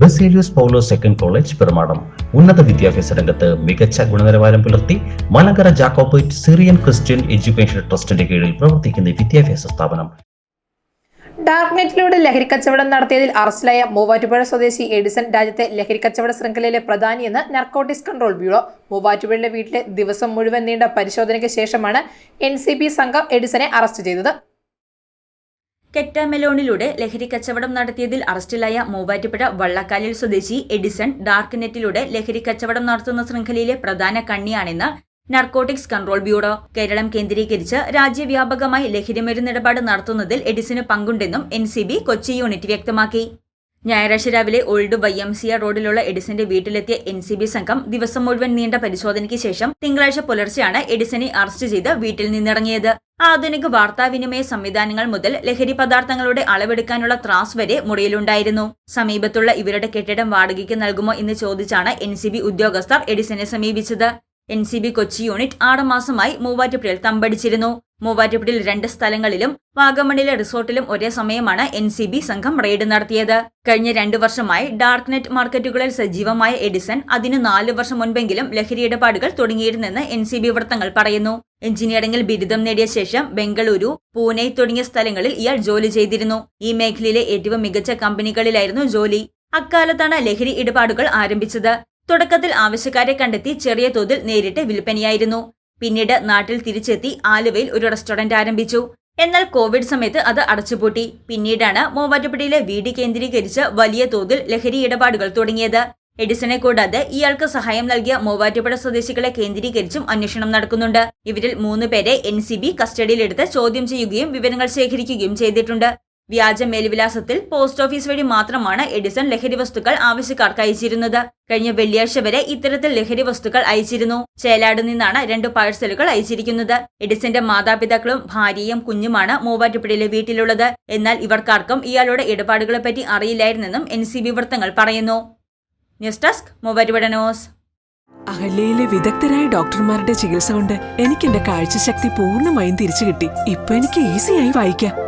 Baselios Paulose second college Perumadom. ഉന്നത വിദ്യാഭ്യാസ രംഗത്ത് മികച്ച ഗുണനിലവാരം പുലർത്തി Malankara Jacobite Syrian Christian education ട്രസ്റ്റിന്റെ കീഴിൽ പ്രവർത്തിക്കുന്ന വിദ്യാഭ്യാസ സ്ഥാപനം. ഡാർക്നെറ്റിലൂടെ ലഹരി കച്ചവടം നടത്തിയതിൽ അറസ്റ്റിലായ മൂവാറ്റുപുഴ സ്വദേശി എഡിസൺ രാജ്യത്തെ ലഹരി കച്ചവട ശൃംഖലയിലെ പ്രധാനിയെന്ന് നർക്കോട്ടിക്സ് കൺട്രോൾ ബ്യൂറോ മൂവാറ്റുപുഴയിലെ വീട്ടിലെ ദിവസം മുഴുവൻ നീണ്ട പരിശോധനയ്ക്ക് ശേഷമാണ് എൻ സംഘം എഡിസനെ അറസ്റ്റ് ചെയ്തത്. കെറ്റാമെലോണിലൂടെ ലഹരി കച്ചവടം നടത്തിയതിൽ അറസ്റ്റിലായ മൂവാറ്റുപുഴ വള്ളക്കാലിൽ സ്വദേശി എഡിസൺ ഡാർക്ക് നെറ്റിലൂടെ ലഹരി കച്ചവടം നടത്തുന്ന ശൃംഖലയിലെ പ്രധാന കണ്ണിയാണെന്ന് നർക്കോട്ടിക്സ് കൺട്രോൾ ബ്യൂറോ കേരളം കേന്ദ്രീകരിച്ച് രാജ്യവ്യാപകമായി ലഹരിമരുന്ന് ഇടപാട് നടത്തുന്നതിൽ എഡിസന് പങ്കുണ്ടെന്നും N C B Kochi unit വ്യക്തമാക്കി. ഞായറാഴ്ച രാവിലെ old Y M C R റോഡിലുള്ള എഡിസന്റെ വീട്ടിലെത്തിയ എൻ സി ബി സംഘം ദിവസം മുഴുവൻ നീണ്ട പരിശോധനയ്ക്ക് ശേഷം തിങ്കളാഴ്ച പുലർച്ചെയാണ് എഡിസനെ അറസ്റ്റ് ചെയ്ത് വീട്ടിൽ നിന്നിറങ്ങിയത്. ആധുനിക വാർത്താവിനിമയ സംവിധാനങ്ങൾ മുതൽ ലഹരി പദാർത്ഥങ്ങളുടെ അളവെടുക്കാനുള്ള ത്രാസ് വരെ മുറിയിലുണ്ടായിരുന്നു. സമീപത്തുള്ള ഇവരുടെ കെട്ടിടം വാടകയ്ക്ക് നൽകുമോ എന്ന് ചോദിച്ചാണ് എൻ ഉദ്യോഗസ്ഥർ എഡിസനെ സമീപിച്ചത്. എൻ കൊച്ചി യൂണിറ്റ് ആറുമാസമായി മൂവാറ്റുപുഴയിൽ തമ്പടിച്ചിരുന്നു. മൂവാറ്റുപുഴയിൽ രണ്ട് സ്ഥലങ്ങളിലും വാഗമണിലെ റിസോർട്ടിലും ഒരേ സമയമാണ് എൻ സി ബി സംഘം റെയ്ഡ് നടത്തിയത്. കഴിഞ്ഞ രണ്ടു വർഷമായി ഡാർക്ക് നെറ്റ് മാർക്കറ്റുകളിൽ സജീവമായ എഡിസൺ അതിന് നാല് വർഷം മുൻപെങ്കിലും ലഹരി ഇടപാടുകൾ തുടങ്ങിയിരുന്നെന്ന് എൻ സി ബി വൃത്തങ്ങൾ പറയുന്നു. എഞ്ചിനീയറിംഗിൽ ബിരുദം നേടിയ ശേഷം ബംഗളൂരു പൂനെ തുടങ്ങിയ സ്ഥലങ്ങളിൽ ഇയാൾ ജോലി ചെയ്തിരുന്നു. ഈ മേഖലയിലെ ഏറ്റവും മികച്ച കമ്പനികളിലായിരുന്നു ജോലി. അക്കാലത്താണ് ലഹരി ഇടപാടുകൾ ആരംഭിച്ചത്. തുടക്കത്തിൽ ആവശ്യക്കാരെ കണ്ടെത്തി ചെറിയ തോതിൽ നേരിട്ട് വിൽപ്പനയായിരുന്നു. പിന്നീട് നാട്ടിൽ തിരിച്ചെത്തി ആലുവയിൽ ഒരു റെസ്റ്റോറന്റ് ആരംഭിച്ചു. എന്നാൽ കോവിഡ് സമയത്ത് അത് അടച്ചുപൂട്ടി. പിന്നീടാണ് മൂവാറ്റുപുഴയിലെ വീട് കേന്ദ്രീകരിച്ച് വലിയ തോതിൽ ലഹരി ഇടപാടുകൾ തുടങ്ങിയത്. എഡിസനെ കൂടാതെ ഇയാൾക്ക് സഹായം നൽകിയ മൂവാറ്റുപുഴ സ്വദേശികളെ കേന്ദ്രീകരിച്ചും അന്വേഷണം നടക്കുന്നുണ്ട്. ഇവരിൽ മൂന്ന് പേരെ എൻ സി ബി കസ്റ്റഡിയിലെടുത്ത് ചോദ്യം ചെയ്യുകയും വിവരങ്ങൾ ശേഖരിക്കുകയും ചെയ്തിട്ടുണ്ട്. വ്യാജ മേൽവിലാസത്തിൽ പോസ്റ്റ് ഓഫീസ് വഴി മാത്രമാണ് എഡിസൺ ലഹരി വസ്തുക്കൾ ആവശ്യക്കാർക്ക് അയച്ചിരുന്നത്. കഴിഞ്ഞ വെള്ളിയാഴ്ച വരെ ഇത്തരത്തിൽ ലഹരി വസ്തുക്കൾ അയച്ചിരുന്നു. ചേലാട് നിന്നാണ് രണ്ട് പാഴ്സലുകൾ അയച്ചിരിക്കുന്നത്. എഡിസന്റെ മാതാപിതാക്കളും ഭാര്യയും കുഞ്ഞുമാണ് മൂവാറ്റുപുഴയിലെ വീട്ടിലുള്ളത്. എന്നാൽ ഇവർക്കാർക്കും ഇയാളുടെ ഇടപാടുകളെപ്പറ്റി അറിയില്ലായിരുന്നെന്നും എൻ സി ബി വൃത്തങ്ങൾ പറയുന്നു. ന്യൂസ് ഡെസ്ക് മൂവാറ്റുപുഴ അഹല്യയിലെ വിദഗ്ധരായ ഡോക്ടർമാരുടെ ചികിത്സ കൊണ്ട് എനിക്ക് എന്റെ കാഴ്ചശക്തി പൂർണമായും തിരിച്ചു കിട്ടി ഇപ്പൊ എനിക്ക് ഈസിയായി വായിക്കാം.